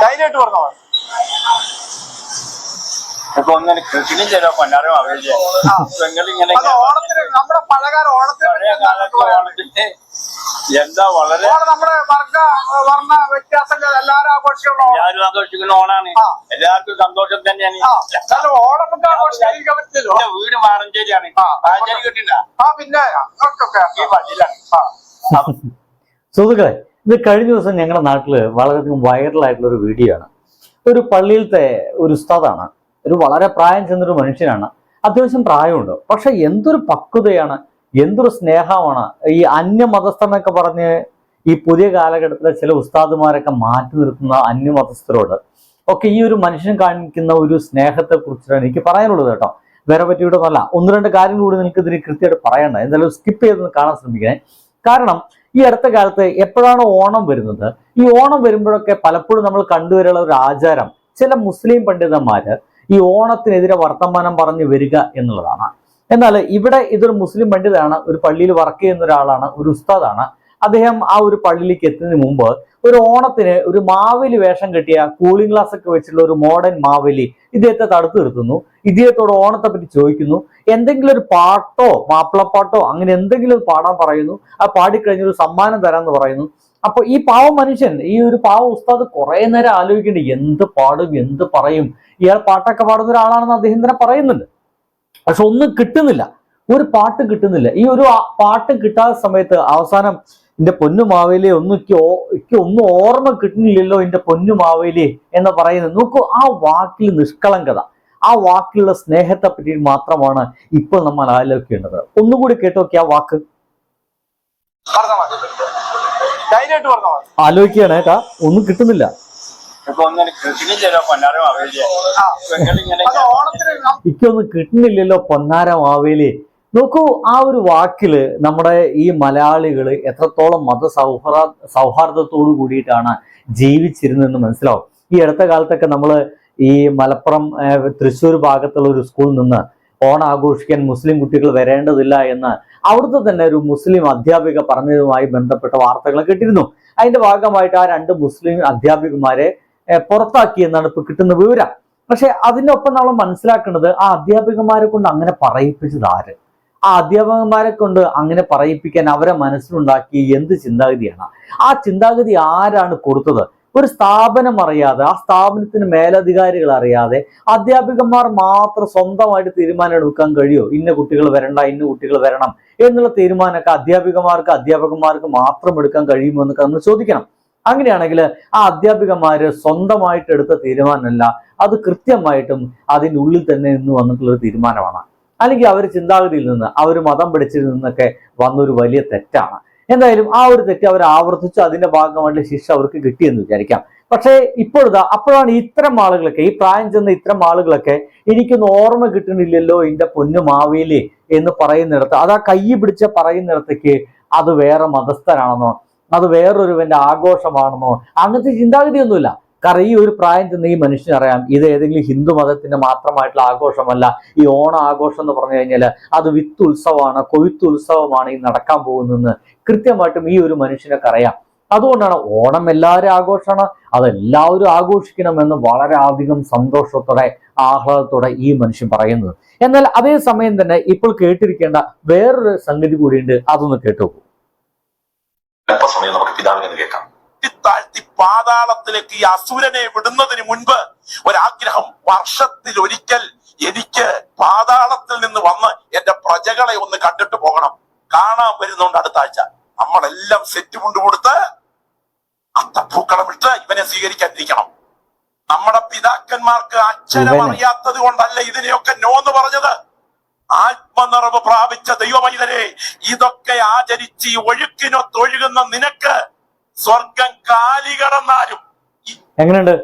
ധൈര്യമായിട്ട് പറഞ്ഞോ. ഇപ്പൊ ഒന്നിനെ കൃഷിനും ചില പൊന്നാരം അവയില്ലേ ഇങ്ങനെ ഓണത്തിന് നമ്മുടെ പഴയകാല ഓണത്തിന് എന്താ വളരെ നമ്മുടെ വർഗ വർണ വ്യത്യാസങ്ങൾ എല്ലാവരും ആഘോഷിക്കുന്ന എല്ലാവരും ആഘോഷിക്കുന്ന ഓണാണ്. എല്ലാവർക്കും സന്തോഷം തന്നെയാണ്. ഓണം ആഘോഷിക്കാൻ വീട് മാറഞ്ചേരിയാണ്. മാറഞ്ചേരി കിട്ടില്ല ആ പിന്നെ ഈ പള്ളിയിലാണ് സുഹൃത്തുക്കളെ ഇത് കഴിഞ്ഞ ദിവസം ഞങ്ങളുടെ നാട്ടിൽ വളരെയധികം വൈറലായിട്ടുള്ള ഒരു വീഡിയോ ആണ് ഒരു പള്ളിയിലത്തെ ഒരു ഉസ്താദാണ്. ഒരു വളരെ പ്രായം ചെന്നൊരു മനുഷ്യനാണ്. അത്യാവശ്യം പ്രായമുണ്ട്. പക്ഷെ എന്തൊരു പക്വതയാണ് എന്തൊരു സ്നേഹമാണ് ഈ അന്യമതസ്ഥനൊക്കെ പറഞ്ഞ് ഈ പുതിയ കാലഘട്ടത്തിലെ ചില ഉസ്താദുമാരൊക്കെ മാറ്റി നിർത്തുന്ന അന്യമതസ്ഥരോട് ഒക്കെ ഈ ഒരു മനുഷ്യൻ കാണിക്കുന്ന ഒരു സ്നേഹത്തെ കുറിച്ചിട്ടാണ് എനിക്ക് പറയാനുള്ളത് കേട്ടോ. വേറെ പറ്റിയിട്ടൊന്നല്ല ഒന്ന് രണ്ട് കാര്യങ്ങൾ കൂടി നിങ്ങൾക്ക് ഇതിന് കൃത്യമായിട്ട് പറയണ്ട. എന്തായാലും സ്കിപ്പ് ചെയ്തൊന്ന് കാണാൻ ശ്രമിക്കണേ. കാരണം ഈ അടുത്ത കാലത്ത് എപ്പോഴാണ് ഓണം വരുന്നത് ഈ ഓണം വരുമ്പോഴൊക്കെ പലപ്പോഴും നമ്മൾ കണ്ടുവരുള്ള ഒരു ആചാരം ചില മുസ്ലിം പണ്ഡിതന്മാര് ഈ ഓണത്തിനെതിരെ വർത്തമാനം പറഞ്ഞു വരിക എന്നുള്ളതാണ്. എന്നാൽ ഇവിടെ ഇതൊരു മുസ്ലിം പണ്ഡിതാണ് ഒരു പള്ളിയിൽ വർക്ക് ചെയ്യുന്ന ഒരാളാണ് ഒരു ഉസ്താദാണ്. അദ്ദേഹം ആ ഒരു പള്ളിയിലേക്ക് എത്തുന്നതിന് മുമ്പ് ഒരു ഓണത്തിന് ഒരു മാവേലി വേഷം കെട്ടിയ കൂളിംഗ് ഗ്ലാസ് ഒക്കെ വെച്ചിട്ടുള്ള ഒരു മോഡേൺ മാവേലി ഇദ്ദേഹത്തെ തടുത്തു നിർത്തുന്നു. ഇദ്ദേഹത്തോട് ഓണത്തെ പറ്റി ചോദിക്കുന്നു. എന്തെങ്കിലും ഒരു പാട്ടോ മാപ്പിളപ്പാട്ടോ അങ്ങനെ എന്തെങ്കിലും പാടാൻ പറയുന്നു. ആ പാടിക്കഴിഞ്ഞ ഒരു സമ്മാനം തരാന്ന് പറയുന്നു. അപ്പൊ ഈ പാവ മനുഷ്യൻ ഈ ഒരു പാവ ഉസ്താദ് കുറെ നേരം ആലോചിക്കേണ്ടി എന്ത് പാടും എന്ത് പറയും? ഇയാൾ പാട്ടൊക്കെ പാടുന്ന ഒരാളാണെന്ന് അദ്ദേഹം തന്നെ പറയുന്നുണ്ട്. പക്ഷെ ഒന്നും കിട്ടുന്നില്ല. ഒരു പാട്ട് കിട്ടുന്നില്ല. ഈ ഒരു പാട്ട് കിട്ടാത്ത സമയത്ത് അവസാനം എന്റെ പൊന്നു മാവേലി ഒന്നും എനിക്ക് ഒന്നും ഓർമ്മ കിട്ടുന്നില്ലല്ലോ എന്റെ പൊന്നു മാവേലി എന്ന് പറയുന്നത്. നോക്കൂ ആ വാക്കിൽ നിഷ്കളങ്കത ആ വാക്കിലുള്ള സ്നേഹത്തെ പറ്റി മാത്രമാണ് ഇപ്പോൾ നമ്മൾ ആലോചിക്കേണ്ടത്. ഒന്നുകൂടി കേട്ടോക്കെ ആ വാക്ക്. ആലോചിക്കുകയാണ് കേട്ടാ ഒന്നും കിട്ടുന്നില്ല. ഇക്കൊന്നും കിട്ടുന്നില്ലല്ലോ പൊന്നാരം ആവേലേ ആ. പെങ്ങളിങ്ങനെ അത് ഓണത്തിന് കിട്ടുന്നില്ലല്ലോ പൊന്നാര മാവേലി. നോക്കൂ ആ ഒരു വാക്കിൽ നമ്മുടെ ഈ മലയാളികൾ എത്രത്തോളം മത സൗഹാർദ്ദ സൗഹാർദ്ദത്തോടു കൂടിയിട്ടാണ് ജീവിച്ചിരുന്നതെന്ന് മനസ്സിലാവും. ഈ അടുത്ത കാലത്തൊക്കെ നമ്മൾ ഈ മലപ്പുറം തൃശ്ശൂർ ഭാഗത്തുള്ള ഒരു സ്കൂളിൽ നിന്ന് ഓണം ആഘോഷിക്കാൻ മുസ്ലിം കുട്ടികൾ വരേണ്ടതില്ല എന്ന് അവിടുത്തെ തന്നെ ഒരു മുസ്ലിം അധ്യാപിക പറഞ്ഞതുമായി ബന്ധപ്പെട്ട വാർത്തകൾ കേട്ടിരുന്നു. അതിന്റെ ഭാഗമായിട്ട് ആ രണ്ട് മുസ്ലിം അധ്യാപികമാരെ പുറത്താക്കി എന്നാണ് ഇപ്പൊ കിട്ടുന്ന വിവരം. പക്ഷെ അതിനൊപ്പം നമ്മൾ മനസ്സിലാക്കേണ്ടത് ആ അധ്യാപികമാരെ കൊണ്ട് അങ്ങനെ പറയിപ്പിച്ചത് ആര്? ആ അധ്യാപകന്മാരെ കൊണ്ട് അങ്ങനെ പറയിപ്പിക്കാൻ അവരെ മനസ്സിലുണ്ടാക്കി എന്ത് ചിന്താഗതിയാണ്? ആ ചിന്താഗതി ആരാണ് കൊടുത്തത്? ഒരു സ്ഥാപനം അറിയാതെ ആ സ്ഥാപനത്തിന് മേലധികാരികൾ അറിയാതെ അധ്യാപികന്മാർ മാത്രം സ്വന്തമായിട്ട് തീരുമാനം എടുക്കാൻ കഴിയോ? ഇന്ന കുട്ടികൾ വരണ്ട ഇന്ന കുട്ടികൾ വരണം എന്നുള്ള തീരുമാനമൊക്കെ അധ്യാപികമാർക്ക് അധ്യാപകന്മാർക്ക് മാത്രം എടുക്കാൻ കഴിയുമോ എന്നൊക്കെ നമ്മൾ ചോദിക്കണം. അങ്ങനെയാണെങ്കിൽ ആ അധ്യാപികമാര് സ്വന്തമായിട്ട് എടുത്ത തീരുമാനമല്ല അത് കൃത്യമായിട്ടും അതിനുള്ളിൽ തന്നെ നിന്ന് വന്നിട്ടുള്ള ഒരു തീരുമാനമാണ്. അല്ലെങ്കിൽ അവർ ചിന്താഗതിയിൽ നിന്ന് അവർ മതം പിടിച്ചതിൽ നിന്നൊക്കെ വന്നൊരു വലിയ തെറ്റാണ്. എന്തായാലും ആ ഒരു തെറ്റ് അവർ ആവർത്തിച്ച് അതിന്റെ ഭാഗമായിട്ട് ശിക്ഷ അവർക്ക് കിട്ടിയെന്ന് വിചാരിക്കാം. പക്ഷേ ഇപ്പോഴത്തെ അപ്പോഴാണ് ഇത്തരം ആളുകളൊക്കെ ഈ പ്രായം ചെന്ന ഇത്തരം ആളുകളൊക്കെ എനിക്കൊന്നും ഓർമ്മ കിട്ടുന്നില്ലല്ലോ എന്റെ പൊന്നു മാവേലി എന്ന് പറയുന്നിടത്ത് അത് ആ കൈ പിടിച്ച് പറയുന്നിടത്തേക്ക് അത് വേറെ മതസ്ഥരാണെന്നോ അത് വേറൊരുവന്റെ ആഘോഷമാണെന്നോ അങ്ങനത്തെ ചിന്താഗതിയൊന്നുമില്ല. കാരണം ഈ ഒരു പ്രായം ചെന്ന ഈ മനുഷ്യനറിയാം ഇത് ഏതെങ്കിലും ഹിന്ദു മതത്തിന്റെ മാത്രമായിട്ടുള്ള ആഘോഷമല്ല. ഈ ഓണ ആഘോഷം എന്ന് പറഞ്ഞു കഴിഞ്ഞാൽ അത് വിത്ത് ഉത്സവമാണ് കൊയ്ത്ത് ഉത്സവമാണ് ഈ നടക്കാൻ പോകുന്നതെന്ന് കൃത്യമായിട്ടും ഈ ഒരു മനുഷ്യനൊക്കെ അറിയാം. അതുകൊണ്ടാണ് ഓണം എല്ലാവരും ആഘോഷമാണ് അതെല്ലാവരും ആഘോഷിക്കണമെന്ന് വളരെ അധികം സന്തോഷത്തോടെ ആഹ്ലാദത്തോടെ ഈ മനുഷ്യൻ പറയുന്നത്. എന്നാൽ അതേ സമയം തന്നെ ഇപ്പോൾ കേട്ടിരിക്കേണ്ട വേറൊരു സംഗതി കൂടിയുണ്ട് അതൊന്ന് കേട്ടു സമയം നമുക്ക് പിതാവിനെ കേൾക്കാം? താഴ്ത്തി പാതാളത്തിലേക്ക് ഈ അസുരനെ വിടുന്നതിന് മുൻപ് ഒരാഗ്രഹം വർഷത്തിൽ ഒരിക്കൽ എനിക്ക് പാതാളത്തിൽ നിന്ന് വന്ന് എന്റെ പ്രജകളെ ഒന്ന് കണ്ടിട്ട് പോകണം. കാണാൻ വരുന്നുണ്ട് അടുത്ത ആഴ്ച. നമ്മളെല്ലാം സെറ്റ് കൊണ്ടുകൊടുത്ത് അത്തപ്പൂക്കളമിട്ട് ഇവനെ സ്വീകരിക്കാതിരിക്കണം നമ്മുടെ പിതാക്കന്മാർക്ക് അക്ഷരം. അറിയാത്തത് കൊണ്ടല്ല ഇതിനെയൊക്കെ നോ എന്ന് പറഞ്ഞത്. ആത്മനിറവ് പ്രാപിച്ച ദൈവമൈതരെ ഇതൊക്കെ ആചരിച്ച് ഈ ഒഴുക്കിനൊത്തൊഴുകുന്ന നിനക്ക് സ്വർഗം കാലി കടന്നാലും. എങ്ങനെയുണ്ട്?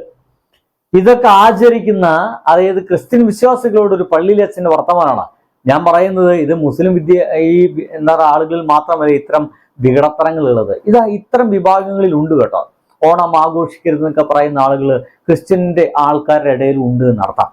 ഇതൊക്കെ ആചരിക്കുന്ന അതായത് ക്രിസ്ത്യൻ വിശ്വാസികളോട് ഒരു പള്ളിയിലെ അച്ഛന്റെ വർത്തമാനമാണ്. ഞാൻ പറയുന്നത് ഇത് മുസ്ലിം വിദ്യ ഈ എന്താ പറയുക ആളുകളിൽ മാത്രമല്ല ഇത്തരം വികടത്തരങ്ങൾ ഉള്ളത് ഇത് ഇത്തരം വിഭാഗങ്ങളിൽ ഉണ്ട് കേട്ടോ. ഓണം ആഘോഷിക്കരുതെന്നൊക്കെ പറയുന്ന ആളുകൾ ക്രിസ്ത്യന്റെ ആൾക്കാരുടെ ഇടയിൽ ഉണ്ട് എന്നർത്ഥം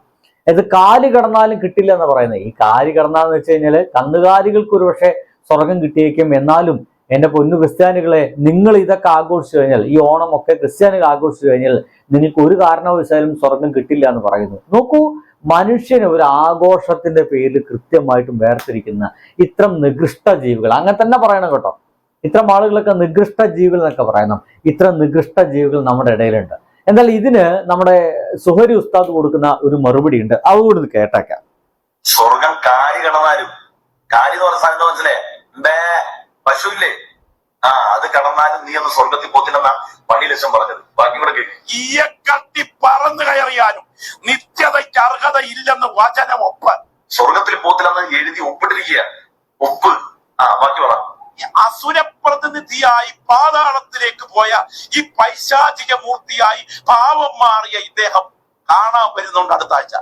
ഇത് കാൽ കടന്നാലും കിട്ടില്ല എന്ന് പറയുന്നത്. ഈ കാൽ കടന്നാന്ന് വെച്ച് കഴിഞ്ഞാൽ കന്നുകാലികൾക്ക് ഒരു പക്ഷേ സ്വർഗം കിട്ടിയേക്കും. എന്നാലും എന്റെ പൊന്നു ക്രിസ്ത്യാനികളെ നിങ്ങൾ ഇതൊക്കെ ആഘോഷിച്ചു കഴിഞ്ഞാൽ ഈ ഓണമൊക്കെ ക്രിസ്ത്യാനികൾ ആഘോഷിച്ചു കഴിഞ്ഞാൽ നിങ്ങൾക്ക് ഒരു കാരണവശാലും സ്വർഗം കിട്ടില്ല എന്ന് പറയുന്നു. നോക്കൂ മനുഷ്യന് ഒരു ആഘോഷത്തിന്റെ പേരിൽ കൃത്യമായിട്ടും വേർതിരിക്കുന്ന ഇത്തരം നികൃഷ്ട ജീവികൾ. അങ്ങനെ തന്നെ പറയണം കേട്ടോ. ഇത്തരം ആളുകളൊക്കെ നികൃഷ്ട ജീവികൾ എന്നൊക്കെ പറയണം. ഇത്തരം നികൃഷ്ട ജീവികൾ നമ്മുടെ ഇടയിലുണ്ട്. എന്നാൽ ഇതിന് നമ്മുടെ സുഹരി ഉസ്താദ് കൊടുക്കുന്ന ഒരു മറുപടി ഉണ്ട് അതുകൂടി കേട്ടേക്കാം. സ്വർഗം കാരി കടന്നാലും കാരി എന്ന് പറഞ്ഞ ബേ പശു ഇല്ലേ ആ അത് കടന്നാലും നീ ഒന്ന് സ്വർഗത്തിൽ പോത്തില്ലെന്ന ലക്ഷം പറഞ്ഞത്. ബാക്കി കൂടെ കേട്ടി ഈയെ കത്തി പറന്നു കയറിയാലും നിത്യതയ്ക്ക് അർഹത ഇല്ലെന്ന് വചനം ഒപ്പ്. സ്വർഗത്തിൽ പോത്തില്ലെന്ന് എഴുതി ഒപ്പിട്ടിരിക്കുക. ഒപ്പ്. ആ ബാക്കി പറ. അസുര അസുരപ്രതിനിധിയായി പാതാളത്തിലേക്ക് പോയ ഈ പൈശാചിക മൂർത്തിയായി പാവം മാറിയ ഇദ്ദേഹം കാണാൻ വരുന്നുണ്ട് അടുത്ത ആഴ്ച.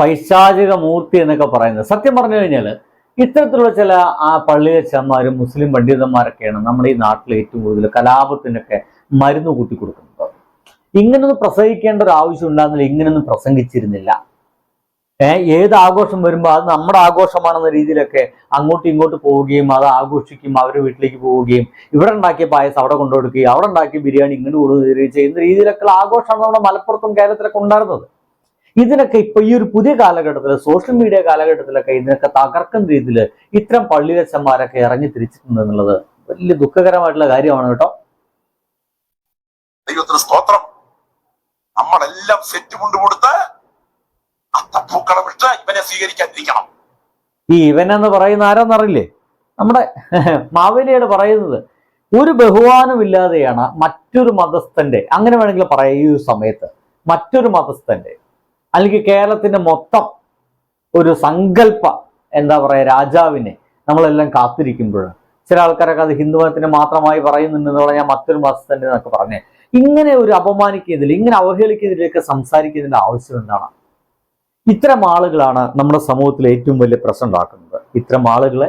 പൈശാചിക മൂർത്തി എന്നൊക്കെ പറയുന്നത്. സത്യം പറഞ്ഞു കഴിഞ്ഞാൽ ഇത്തരത്തിലുള്ള ചില ആ പള്ളിയച്ചന്മാരും മുസ്ലിം പണ്ഡിതന്മാരൊക്കെയാണ് നമ്മുടെ ഈ നാട്ടിൽ ഏറ്റവും കൂടുതൽ കലാപത്തിനൊക്കെ മരുന്ന് കൂട്ടി കൊടുക്കുന്നത്. ഇങ്ങനൊന്നും പ്രസംഗിക്കേണ്ട ഒരു ആവശ്യം ഉണ്ടാകുന്നില്ല ഇങ്ങനൊന്നും പ്രസംഗിച്ചിരുന്നില്ല. ഏത് ആഘോഷം വരുമ്പോൾ അത് നമ്മുടെ ആഘോഷമാണെന്ന രീതിയിലൊക്കെ അങ്ങോട്ടും ഇങ്ങോട്ട് പോവുകയും അത് ആഘോഷിക്കും അവരുടെ വീട്ടിലേക്ക് പോവുകയും ഇവിടെ ഉണ്ടാക്കിയ പായസം അവിടെ കൊണ്ടുകൊടുക്കുകയും അവിടെ ഉണ്ടാക്കിയ ബിരിയാണി ഇങ്ങോട്ട് കൊടുക്കുകയും ചെയ്യുന്ന രീതിയിലൊക്കെയുള്ള ആഘോഷമാണ് നമ്മുടെ മലപ്പുറത്തും കേരളത്തിലൊക്കെ ഉണ്ടായിരുന്നത്. ഇതിനൊക്കെ ഇപ്പൊ ഈ ഒരു പുതിയ കാലഘട്ടത്തിൽ സോഷ്യൽ മീഡിയ കാലഘട്ടത്തിലൊക്കെ ഇതിനൊക്കെ തകർക്കുന്ന രീതിയിൽ ഇത്തരം പള്ളിരച്ചന്മാരൊക്കെ ഇറങ്ങി തിരിച്ചിട്ടുണ്ട് എന്നുള്ളത് വലിയ ദുഃഖകരമായിട്ടുള്ള കാര്യമാണ് കേട്ടോ. ദൈവത്തിന് സ്തോത്രം. നമ്മളെല്ലാം സെറ്റ് കൊണ്ടുകൊടുത്ത് ഇട്ട് ഇവനെ സ്വീകരിക്കാതിരിക്കണം. ഈ ഇവനെന്ന് പറയുന്ന ആരാന്നറിയില്ലേ നമ്മുടെ മാവേലിയാണ് പറയുന്നത്. ഒരു ബഹുമാനം ഇല്ലാതെയാണ് മറ്റൊരു മതസ്ഥന്റെ അങ്ങനെ വേണമെങ്കിൽ പറയാം ഈ ഒരു സമയത്ത് മറ്റൊരു മതസ്ഥന്റെ അല്ലെങ്കിൽ കേരളത്തിന്റെ മൊത്തം ഒരു സങ്കല്പ എന്താ പറയുക രാജാവിനെ നമ്മളെല്ലാം കാത്തിരിക്കുമ്പോൾ ചില ആൾക്കാരൊക്കെ അത് ഹിന്ദുമതത്തിന് മാത്രമായി പറയുന്നുണ്ടെന്ന് പറഞ്ഞാൽ മറ്റൊരു മതസ്ഥന്റെ എന്നൊക്കെ പറഞ്ഞേ. ഇങ്ങനെ ഒരു അപമാനിക്കുന്നതിൽ ഇങ്ങനെ അവഹേളിക്കുന്നതിലൊക്കെ സംസാരിക്കുന്നതിന്റെ ആവശ്യം എന്താണ്? ഇത്തരം ആളുകളാണ് നമ്മുടെ സമൂഹത്തിൽ ഏറ്റവും വലിയ പ്രശ്നം ഉണ്ടാക്കുന്നത്. ഇത്തരം ആളുകളെ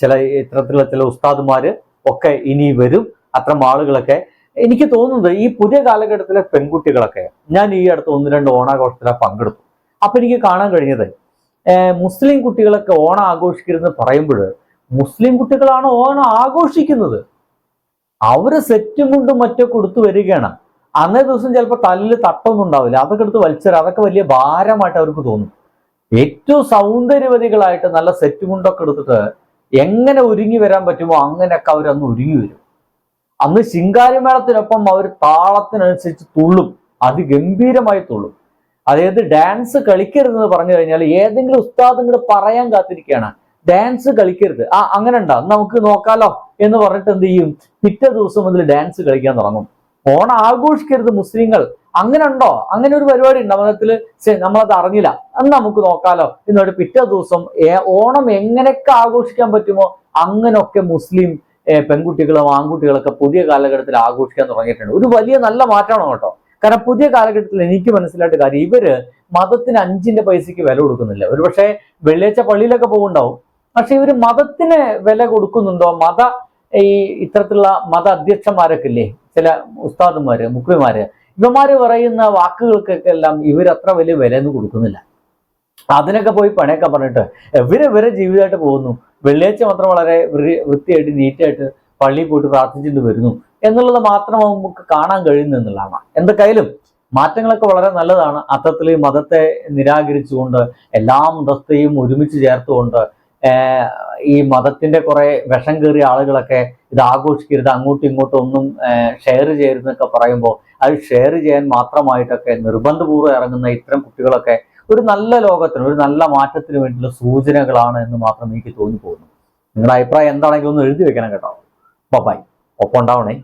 ചില ഇത്തരത്തിലുള്ള ചില ഉസ്താദുമാര് ഒക്കെ ഇനി വരും. അത്തരം ആളുകളൊക്കെ എനിക്ക് തോന്നുന്നത് ഈ പുതിയ കാലഘട്ടത്തിലെ പെൺകുട്ടികളൊക്കെ ഞാൻ ഈ അടുത്ത് ഒന്ന് രണ്ട് ഓണാഘോഷത്തിലെ പങ്കെടുത്തു. അപ്പൊ എനിക്ക് കാണാൻ കഴിഞ്ഞത് മുസ്ലിം കുട്ടികളൊക്കെ ഓണം ആഘോഷിക്കരുതെന്ന് പറയുമ്പോൾ മുസ്ലിം കുട്ടികളാണ് ഓണം ആഘോഷിക്കുന്നത്. അവർ സെറ്റും കൊണ്ടും മറ്റോ കൊടുത്തു വരികയാണ്. അന്നേ ദിവസം ചിലപ്പോൾ തല്ലിൽ തട്ടൊന്നും ഉണ്ടാവില്ല. അതൊക്കെ എടുത്ത് വലിച്ചെറിയ. അതൊക്കെ വലിയ ഭാരമായിട്ട് അവർക്ക് തോന്നും. ഏറ്റവും സൗന്ദര്യവതികളായിട്ട് നല്ല സെറ്റും കൊണ്ടൊക്കെ എടുത്തിട്ട് എങ്ങനെ ഒരുങ്ങി വരാൻ പറ്റുമോ അങ്ങനെയൊക്കെ അവരന്ന് ഒരുങ്ങി വരും. അന്ന് ശിങ്കാരിമേളത്തിനൊപ്പം അവർ താളത്തിനനുസരിച്ച് തുള്ളും അതിഗംഭീരമായി തുള്ളും. അതായത് ഡാൻസ് കളിക്കരുതെന്ന് പറഞ്ഞു കഴിഞ്ഞാൽ ഏതെങ്കിലും ഉസ്താദ് പറയാൻ കാത്തിരിക്കുകയാണ്. ഡാൻസ് കളിക്കരുത്. ആ അങ്ങനെ ഉണ്ടാ നമുക്ക് നോക്കാലോ എന്ന് പറഞ്ഞിട്ട് എന്ത് ചെയ്യും? പിറ്റേ ദിവസം മുതൽ ഡാൻസ് കളിക്കാൻ തുടങ്ങും. ഓണം ആഘോഷിക്കരുത് മുസ്ലിങ്ങൾ. അങ്ങനെ ഉണ്ടോ? അങ്ങനെ ഒരു പരിപാടി ഉണ്ട്? മതത്തിൽ നമ്മളത് അറിഞ്ഞില്ല. അന്ന് നമുക്ക് നോക്കാലോ. എന്നിട്ട് പിറ്റേ ദിവസം ഓണം എങ്ങനെയൊക്കെ ആഘോഷിക്കാൻ പറ്റുമോ? അങ്ങനൊക്കെ മുസ്ലിം പെൺകുട്ടികളും ആൺകുട്ടികളൊക്കെ പുതിയ കാലഘട്ടത്തിൽ ആഘോഷിക്കാൻ തുടങ്ങിയിട്ടുണ്ട്. ഒരു വലിയ നല്ല മാറ്റമാണ് കേട്ടോ. കാരണം പുതിയ കാലഘട്ടത്തിൽ എനിക്ക് മനസ്സിലായിട്ട് കാര്യം ഇവർ മതത്തിന് അഞ്ചിന്റെ പൈസക്ക് വില കൊടുക്കുന്നില്ല. ഒരുപക്ഷെ വെള്ളിയാഴ്ച പള്ളിയിലൊക്കെ പോകുന്നുണ്ടാവും. പക്ഷെ ഇവർ മതത്തിന് വില കൊടുക്കുന്നുണ്ടോ? മത ഈ ഇത്തരത്തിലുള്ള മത അധ്യക്ഷന്മാരൊക്കെ ഇല്ലേ ചില ഉസ്താദന്മാര് മുക്രിമാര് ഇവന്മാര് പറയുന്ന വാക്കുകൾക്കൊക്കെ എല്ലാം ഇവരത്ര വലിയ വിലയൊന്നും കൊടുക്കുന്നില്ല. അതിനൊക്കെ പോയി പണിയൊക്കെ പറഞ്ഞിട്ട് ഇവർ ഇവരെ ജീവിതമായിട്ട് പോകുന്നു. വെള്ളിയാഴ്ച മാത്രം വളരെ വൃത്തിയായിട്ട് നീറ്റായിട്ട് പള്ളിയിൽ പോയിട്ട് പ്രാർത്ഥിച്ചിട്ട് വരുന്നു. എന്നുള്ളത് മാത്രം നമുക്ക് കാണാൻ കഴിയുന്നു എന്നുള്ളതാണ്. എന്തൊക്കെയായാലും മാറ്റങ്ങളൊക്കെ വളരെ നല്ലതാണ്. അത്തരത്തിൽ ഈ മതത്തെ നിരാകരിച്ചുകൊണ്ട് എല്ലാ മതത്തെയും ഒരുമിച്ച് ചേർത്തുകൊണ്ട് ഈ മതത്തിന്റെ കുറെ വിഷം കയറിയ ആളുകളൊക്കെ ഇത് ആഘോഷിക്കരുത് അങ്ങോട്ടും ഇങ്ങോട്ടും ഒന്നും ഷെയർ ചെയ്യരുതെന്നൊക്കെ പറയുമ്പോൾ അത് ഷെയർ ചെയ്യാൻ മാത്രമായിട്ടൊക്കെ നിർബന്ധപൂർവം ഇറങ്ങുന്ന ഇത്തരം കുട്ടികളൊക്കെ ഒരു നല്ല ലോകത്തിന് ഒരു നല്ല മാറ്റത്തിന് വേണ്ടിയുള്ള സൂചനകളാണ് എന്ന് മാത്രം എനിക്ക് തോന്നിപ്പോകുന്നു. നിങ്ങളുടെ അഭിപ്രായം എന്താണെങ്കിലും ഒന്ന് എഴുതി വെക്കണം കേട്ടോ. ബൈ ഒപ്പം ഉണ്ടാവണേ.